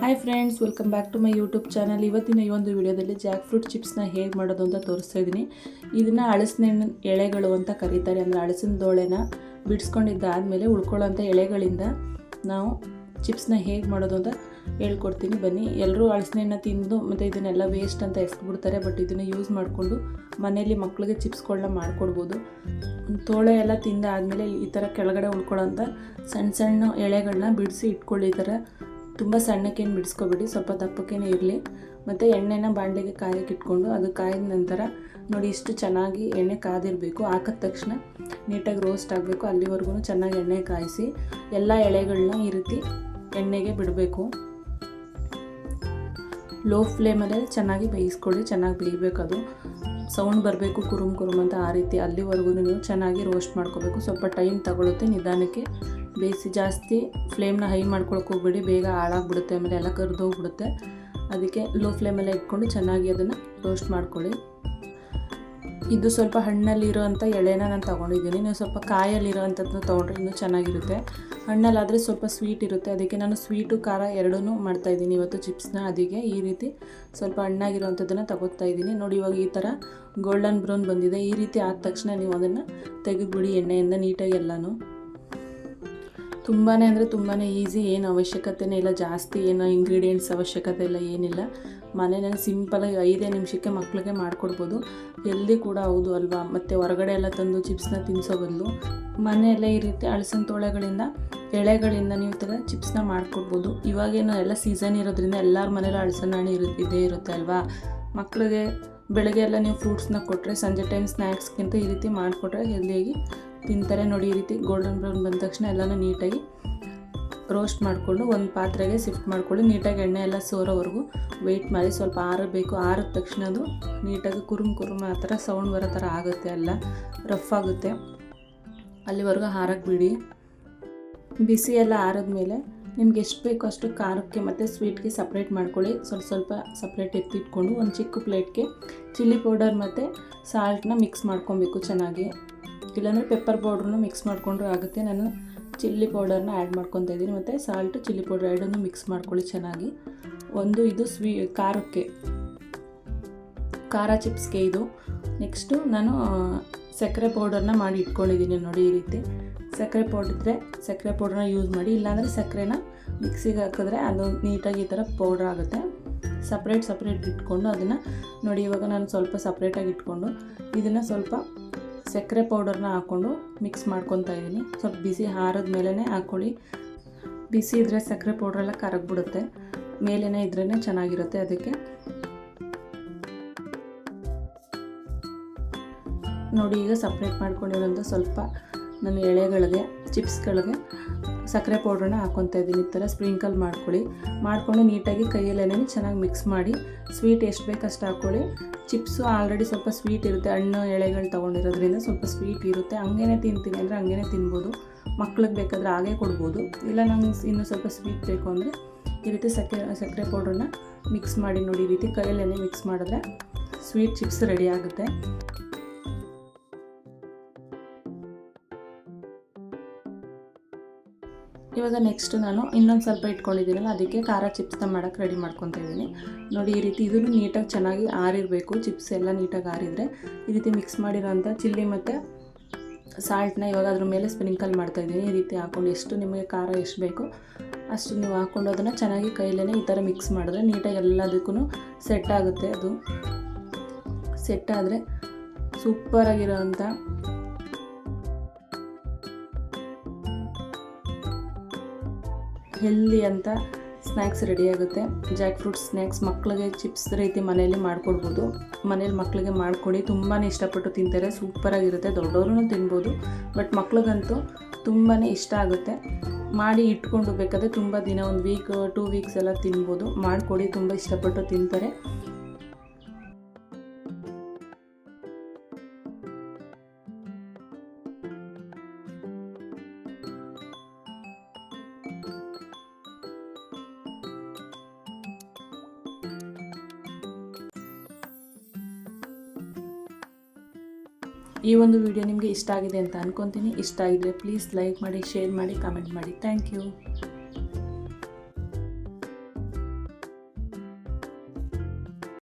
Hi friends welcome back to my YouTube channel ಇವತ್ತಿನ ಈ ಒಂದು ವಿಡಿಯೋದಲ್ಲಿ ಜಾಕ್ ಫ್ರೂಟ್ ಚಿಪ್ಸ್ನ ಹೇಗೆ ಮಾಡೋದು ಅಂತ ತೋರಿಸ್ತಾ ಇದ್ದೀನಿ ಇದನ್ನು ಅಳಸಿನ ಎಳೆಗಳು ಅಂತ ಕರೀತಾರೆ. ಅಂದರೆ ಅಳಸಿನ ದೋಳೆನ ಬಿಡಿಸ್ಕೊಂಡಿದ್ದಾದಮೇಲೆ ಉಳ್ಕೊಳ್ಳೋಂಥ ಎಳೆಗಳಿಂದ ನಾವು ಚಿಪ್ಸ್ನ ಹೇಗೆ ಮಾಡೋದು ಅಂತ ಹೇಳ್ಕೊಡ್ತೀನಿ. ಬನ್ನಿ, ಎಲ್ಲರೂ ಹಳಸಿನ ತಿಂದು ಮತ್ತು ಇದನ್ನೆಲ್ಲ ವೇಸ್ಟ್ ಅಂತ ಎಸ್ಬಿಡ್ತಾರೆ ಬಟ್ ಇದನ್ನು ಯೂಸ್ ಮಾಡಿಕೊಂಡು ಮನೆಯಲ್ಲಿ ಮಕ್ಕಳಿಗೆ ಚಿಪ್ಸ್ಗಳನ್ನ ಮಾಡಿಕೊಡ್ಬೋದು. ತೋಳೆ ಎಲ್ಲ ತಿಂದಾದಮೇಲೆ ಈ ಥರ ಕೆಳಗಡೆ ಉಳ್ಕೊಳ್ಳೋಂಥ ಸಣ್ಣ ಸಣ್ಣ ಎಳೆಗಳನ್ನ ಬಿಡಿಸಿ ಇಟ್ಕೊಳ್ಳಿ. ಈ ಥರ ತುಂಬ ಸಣ್ಣಕ್ಕೇನು ಬಿಡಿಸ್ಕೊಬೇಡಿ, ಸ್ವಲ್ಪ ದಪ್ಪಕ್ಕೇನೆ ಇರಲಿ. ಮತ್ತು ಎಣ್ಣೆನ ಬಾಣಲೆಗೆ ಕಾಯಕ್ಕೆ ಇಟ್ಕೊಂಡು ಅದು ಕಾಯ್ದ ನಂತರ ನೋಡಿ ಇಷ್ಟು ಚೆನ್ನಾಗಿ ಎಣ್ಣೆ ಕಾದಿರಬೇಕು. ಹಾಕಿದ ತಕ್ಷಣ ನೀಟಾಗಿ ರೋಸ್ಟ್ ಆಗಬೇಕು. ಅಲ್ಲಿವರೆಗೂ ಚೆನ್ನಾಗಿ ಎಣ್ಣೆ ಕಾಯಿಸಿ ಎಲ್ಲ ಎಳೆಗಳನ್ನ ಈ ರೀತಿ ಎಣ್ಣೆಗೆ ಬಿಡಬೇಕು. ಲೋ ಫ್ಲೇಮಲ್ಲೇ ಚೆನ್ನಾಗಿ ಬೇಯಿಸ್ಕೊಳ್ಳಿ, ಚೆನ್ನಾಗಿ ಬೇಯಬೇಕು ಅದು. ಸೌಂಡ್ ಬರಬೇಕು, ಕುರುಮ್ ಕುರುಮ್ ಅಂತ ಆ ರೀತಿ ಅಲ್ಲಿವರೆಗೂ ನೀವು ಚೆನ್ನಾಗಿ ರೋಸ್ಟ್ ಮಾಡ್ಕೋಬೇಕು. ಸ್ವಲ್ಪ ಟೈಮ್ ತಗೊಳುತ್ತೆ ನಿಧಾನಕ್ಕೆ. ಬೇಯಿಸಿ ಜಾಸ್ತಿ ಫ್ಲೇಮ್ನ ಹೈ ಮಾಡ್ಕೊಳಕ್ಕೆ ಹೋಗ್ಬೇಡಿ, ಬೇಗ ಹಾಳಾಗ್ಬಿಡುತ್ತೆ, ಆಮೇಲೆ ಎಲ್ಲ ಕರಿದೋಗ್ಬಿಡುತ್ತೆ. ಅದಕ್ಕೆ ಲೋ ಫ್ಲೇಮಲ್ಲೇ ಇಟ್ಕೊಂಡು ಚೆನ್ನಾಗಿ ಅದನ್ನು ರೋಸ್ಟ್ ಮಾಡ್ಕೊಳ್ಳಿ. ಇದು ಸ್ವಲ್ಪ ಹಣ್ಣಲ್ಲಿರೋಂಥ ಎಳೆನ ನಾನು ತೊಗೊಂಡಿದ್ದೀನಿ. ನೀವು ಸ್ವಲ್ಪ ಕಾಯಲ್ಲಿರೋ ಅಂಥದ್ದನ್ನ ತೊಗೊಂಡ್ರೆ ಇನ್ನೂ ಚೆನ್ನಾಗಿರುತ್ತೆ. ಹಣ್ಣಲ್ಲಾದರೆ ಸ್ವಲ್ಪ ಸ್ವೀಟ್ ಇರುತ್ತೆ. ಅದಕ್ಕೆ ನಾನು ಸ್ವೀಟು ಖಾರ ಎರಡೂ ಮಾಡ್ತಾಯಿದ್ದೀನಿ ಇವತ್ತು ಚಿಪ್ಸ್ನ ಅದಕ್ಕೆ ಈ ರೀತಿ ಸ್ವಲ್ಪ ಹಣ್ಣಾಗಿರೋವಂಥದ್ದನ್ನು ತಗೋತಾ ಇದ್ದೀನಿ. ನೋಡಿ ಇವಾಗ ಈ ಥರ ಗೋಲ್ಡನ್ ಬ್ರೌನ್ ಬಂದಿದೆ. ಈ ರೀತಿ ಆದ ತಕ್ಷಣ ನೀವು ಅದನ್ನು ತೆಗೆದುಬಿಡಿ ಎಣ್ಣೆಯಿಂದ ನೀಟಾಗಿ ಎಲ್ಲನೂ. ತುಂಬಾ ಅಂದರೆ ತುಂಬಾ ಈಸಿ ಏನು ಅವಶ್ಯಕತೆನೇ ಇಲ್ಲ. ಜಾಸ್ತಿ ಏನೋ ಇಂಗ್ರೀಡಿಯೆಂಟ್ಸ್ ಅವಶ್ಯಕತೆ ಇಲ್ಲ, ಏನಿಲ್ಲ. ಮನೆಯಲ್ಲಿ ಸಿಂಪಲಾಗಿ ಐದೇ ನಿಮಿಷಕ್ಕೆ ಮಕ್ಕಳಿಗೆ ಮಾಡಿಕೊಡ್ಬೋದು. ಹೆಲ್ದಿ ಕೂಡ ಹೌದು ಅಲ್ವಾ? ಮತ್ತು ಹೊರಗಡೆ ಎಲ್ಲ ತಂದು ಚಿಪ್ಸ್ನ ತಿನ್ನಿಸೋ ಬದಲು ಮನೆಯಲ್ಲೇ ಈ ರೀತಿ ಹಳಸಿನ ತೋಳೆಗಳಿಂದ ಎಳೆಗಳಿಂದ ನೀವು ಥರ ಚಿಪ್ಸ್ನ ಮಾಡಿಕೊಡ್ಬೋದು. ಇವಾಗೇನು ಎಲ್ಲ ಸೀಸನ್ ಇರೋದ್ರಿಂದ ಎಲ್ಲರ ಮನೇಲಿ ಹಳಸಿನ ಹಣ್ಣು ಇರು, ಇದೇ ಇರುತ್ತೆ ಅಲ್ವಾ? ಮಕ್ಕಳಿಗೆ ಬೆಳಗ್ಗೆ ಎಲ್ಲ ನೀವು ಫ್ರೂಟ್ಸ್ನ ಕೊಟ್ಟರೆ ಸಂಜೆ ಟೈಮ್ ಸ್ನ್ಯಾಕ್ಸ್ಗಿಂತ ಈ ರೀತಿ ಮಾಡಿಕೊಟ್ರೆ ಹೆಲ್ದಿಯಾಗಿ ತಿಂತಾರೆ. ನೋಡಿ ಈ ರೀತಿ ಗೋಲ್ಡನ್ ಬ್ರೌನ್ ಬಂದ ತಕ್ಷಣ ಎಲ್ಲನೂ ನೀಟಾಗಿ ರೋಸ್ಟ್ ಮಾಡಿಕೊಂಡು ಒಂದು ಪಾತ್ರೆಗೆ ಶಿಫ್ಟ್ ಮಾಡ್ಕೊಳ್ಳಿ. ನೀಟಾಗಿ ಎಣ್ಣೆ ಎಲ್ಲ ಸೋರೋವರೆಗೂ ವೆಯ್ಟ್ ಮಾಡಿ. ಸ್ವಲ್ಪ ಆರಬೇಕು. ಆರಿದ ತಕ್ಷಣ ಅದು ನೀಟಾಗಿ ಕುರುಮ್ ಕುರುಮ್ ಆ ಥರ ಸೌಂಡ್ ಬರೋ ಥರ ಆಗುತ್ತೆ ಎಲ್ಲ. ರಫ್ ಆಗುತ್ತೆ. ಅಲ್ಲಿವರೆಗೂ ಹಾರಕ್ಕೆ ಬಿಡಿ. ಬಿಸಿ ಎಲ್ಲ ಆರಿದ್ಮೇಲೆ ನಿಮ್ಗೆ ಎಷ್ಟು ಬೇಕೋ ಅಷ್ಟು ಖಾರಕ್ಕೆ ಮತ್ತು ಸ್ವೀಟ್ಗೆ ಸಪ್ರೇಟ್ ಮಾಡ್ಕೊಳ್ಳಿ. ಸ್ವಲ್ಪ ಸ್ವಲ್ಪ ಸಪ್ರೇಟ್ ಎತ್ತಿಟ್ಕೊಂಡು ಒಂದು ಚಿಕ್ಕ ಪ್ಲೇಟ್ಗೆ ಚಿಲ್ಲಿ ಪೌಡರ್ ಮತ್ತು ಸಾಲ್ಟ್ನ ಮಿಕ್ಸ್ ಮಾಡ್ಕೊಬೇಕು ಚೆನ್ನಾಗಿ. ಇಲ್ಲಾಂದರೆ ಪೆಪ್ಪರ್ ಪೌಡ್ರನ್ನು ಮಿಕ್ಸ್ ಮಾಡಿಕೊಂಡ್ರೂ ಆಗುತ್ತೆ. ನಾನು ಚಿಲ್ಲಿ ಪೌಡರ್ನ ಆ್ಯಡ್ ಮಾಡ್ಕೊತಾ ಇದ್ದೀನಿ ಮತ್ತು ಸಾಲ್ಟು, ಚಿಲ್ಲಿ ಪೌಡರ್ ಎರಡನ್ನೂ ಮಿಕ್ಸ್ ಮಾಡ್ಕೊಳ್ಳಿ ಚೆನ್ನಾಗಿ. ಒಂದು ಇದು ಸ್ವೀ ಖಾರಕ್ಕೆ ಖಾರ ಚಿಪ್ಸ್ಗೆ ಇದು. ನೆಕ್ಸ್ಟು ನಾನು ಸಕ್ಕರೆ ಪೌಡರ್ನ ಮಾಡಿ ಇಟ್ಕೊಂಡಿದ್ದೀನಿ ನೋಡಿ ಈ ರೀತಿ. ಸಕ್ಕರೆ ಪೌಡರ್ ಇದ್ದರೆ ಸಕ್ಕರೆ ಪೌಡರ್ನ ಯೂಸ್ ಮಾಡಿ, ಇಲ್ಲಾಂದರೆ ಸಕ್ಕರೆನ ಮಿಕ್ಸಿಗೆ ಹಾಕಿದ್ರೆ ಅದು ನೀಟಾಗಿ ಈ ಥರ ಪೌಡ್ರ್ ಆಗುತ್ತೆ. ಸಪ್ರೇಟ್ ಸಪ್ರೇಟ್ ಇಟ್ಕೊಂಡು ಅದನ್ನು ನೋಡಿ, ಇವಾಗ ನಾನು ಸ್ವಲ್ಪ ಸಪ್ರೇಟಾಗಿ ಇಟ್ಕೊಂಡು ಇದನ್ನು ಸ್ವಲ್ಪ ಸಕ್ಕರೆ ಪೌಡರ್ನ ಹಾಕ್ಕೊಂಡು ಮಿಕ್ಸ್ ಮಾಡ್ಕೊತಾ ಇದ್ದೀನಿ. ಸ್ವಲ್ಪ ಬಿಸಿ ಹಾರದ ಮೇಲೇ ಹಾಕ್ಕೊಳ್ಳಿ. ಬಿಸಿ ಇದ್ದರೆ ಸಕ್ಕರೆ ಪೌಡ್ರೆಲ್ಲ ಕರಗ್ಬಿಡುತ್ತೆ. ಮೇಲೇ ಇದ್ರೇ ಚೆನ್ನಾಗಿರುತ್ತೆ ಅದಕ್ಕೆ. ನೋಡಿ ಈಗ ಸಪ್ರೇಟ್ ಮಾಡ್ಕೊಂಡಿರೋಂಥ ಸ್ವಲ್ಪ ನನ್ನ ಎಳೆಗಳಿಗೆ ಚಿಪ್ಸ್ಗಳಿಗೆ ಸಕ್ಕರೆ ಪೌಡ್ರನ್ನ ಹಾಕ್ಕೊತಾ ಇದ್ದೀನಿ. ಈ ಥರ ಸ್ಪ್ರಿಂಕಲ್ ಮಾಡ್ಕೊಳ್ಳಿ. ಮಾಡಿಕೊಂಡು ನೀಟಾಗಿ ಕೈಯಲ್ಲೇನೆ ಚೆನ್ನಾಗಿ ಮಿಕ್ಸ್ ಮಾಡಿ. ಸ್ವೀಟ್ ಎಷ್ಟು ಅಷ್ಟು ಹಾಕ್ಕೊಳ್ಳಿ ಚಿಪ್ಸು ಆಲ್ರೆಡಿ ಸ್ವಲ್ಪ ಸ್ವೀಟ್ ಇರುತ್ತೆ. ಹಣ್ಣು ಎಳೆಗಳು ತೊಗೊಂಡಿರೋದ್ರಿಂದ ಸ್ವಲ್ಪ ಸ್ವೀಟ್ ಇರುತ್ತೆ. ಹಂಗೇ ತಿಂತೀನಿ ಅಂದರೆ ಹಂಗೇ ತಿನ್ಬೋದು. ಮಕ್ಳಿಗೆ ಬೇಕಾದರೆ ಹಾಗೆ ಕೊಡ್ಬೋದು. ಇಲ್ಲ ನಂಗೆ ಇನ್ನೂ ಸ್ವಲ್ಪ ಸ್ವೀಟ್ ಬೇಕು ಅಂದರೆ ಈ ರೀತಿ ಸಕ್ಕರೆ ಸಕ್ಕರೆ ಪೌಡ್ರನ್ನ ಮಿಕ್ಸ್ ಮಾಡಿ ನೋಡಿ. ಈ ರೀತಿ ಕೈಯಲ್ಲೇ ಮಿಕ್ಸ್ ಮಾಡಿದ್ರೆ ಸ್ವೀಟ್ ಚಿಪ್ಸ್ ರೆಡಿ ಆಗುತ್ತೆ. ಇವಾಗ ನೆಕ್ಸ್ಟ್ ನಾನು ಇನ್ನೊಂದು ಸ್ವಲ್ಪ ಇಟ್ಕೊಂಡಿದ್ದೀನಲ್ಲ, ಅದಕ್ಕೆ ಖಾರ ಚಿಪ್ಸ್ನ ಮಾಡೋಕ್ಕೆ ರೆಡಿ ಮಾಡ್ಕೊತಾ ಇದ್ದೀನಿ. ನೋಡಿ, ಈ ರೀತಿ ಇದನ್ನು ನೀಟಾಗಿ ಚೆನ್ನಾಗಿ ಆರಿರಬೇಕು ಚಿಪ್ಸ್ ಎಲ್ಲ ನೀಟಾಗಿ ಆರಿದರೆ. ಈ ರೀತಿ ಮಿಕ್ಸ್ ಮಾಡಿರೋಂಥ ಚಿಲ್ಲಿ ಮತ್ತು ಸಾಲ್ಟ್ನ ಇವಾಗ ಅದ್ರ ಮೇಲೆ ಸ್ಪ್ರಿಂಕಲ್ ಮಾಡ್ತಾಯಿದ್ದೀನಿ ಈ ರೀತಿ ಹಾಕ್ಕೊಂಡು ಎಷ್ಟು ನಿಮಗೆ ಖಾರ ಎಷ್ಟು ಬೇಕು ಅಷ್ಟು ನೀವು ಹಾಕ್ಕೊಂಡು ಅದನ್ನು ಚೆನ್ನಾಗಿ ಕೈಲೇ ಈ ಥರ ಮಿಕ್ಸ್ ಮಾಡಿದ್ರೆ ನೀಟಾಗಿ ಎಲ್ಲದಕ್ಕೂ ಸೆಟ್ ಆಗುತ್ತೆ ಅದು. ಸೆಟ್ ಆದರೆ ಸೂಪರಾಗಿರೋವಂಥ ಹೆಲ್ದಿ ಅಂತ ಸ್ನ್ಯಾಕ್ಸ್ ರೆಡಿ ಆಗುತ್ತೆ. ಜಾಕ್ ಫ್ರೂಟ್ ಸ್ನ್ಯಾಕ್ಸ್ ಮಕ್ಕಳಿಗೆ ಚಿಪ್ಸ್ ರೀತಿ ಮನೆಯಲ್ಲಿ ಮಾಡ್ಕೊಡ್ಬೋದು. ಮನೇಲಿ ಮಕ್ಕಳಿಗೆ ಮಾಡಿಕೊಡಿ. ತುಂಬಾ ಇಷ್ಟಪಟ್ಟು ತಿಂತಾರೆ. ಸೂಪರಾಗಿರುತ್ತೆ ದೊಡ್ಡವರು ತಿನ್ಬೋದು. ಬಟ್ ಮಕ್ಳಿಗಂತೂ ತುಂಬಾ ಇಷ್ಟ ಆಗುತ್ತೆ. ಮಾಡಿ ಇಟ್ಕೊಂಡು ಬೇಕಾದರೆ ತುಂಬ ದಿನ, ಒಂದು ವೀಕ್ ಟೂ ವೀಕ್ಸ್ ಎಲ್ಲ ತಿನ್ಬೋದು. ಮಾಡಿಕೊಡಿ. ತುಂಬ ಇಷ್ಟಪಟ್ಟು ತಿಂತಾರೆ. ಈ ಒಂದು ವಿಡಿಯೋ ನಿಮಗೆ ಇಷ್ಟ ಆಗಿದೆ ಅಂತ ಅನ್ಕೊತೀನಿ. ಇಷ್ಟ ಆಗಿದ್ರೆ ಪ್ಲೀಸ್ ಲೈಕ್ ಮಾಡಿ ಶೇರ್ ಮಾಡಿ ಕಮೆಂಟ್ ಮಾಡಿ. Thank you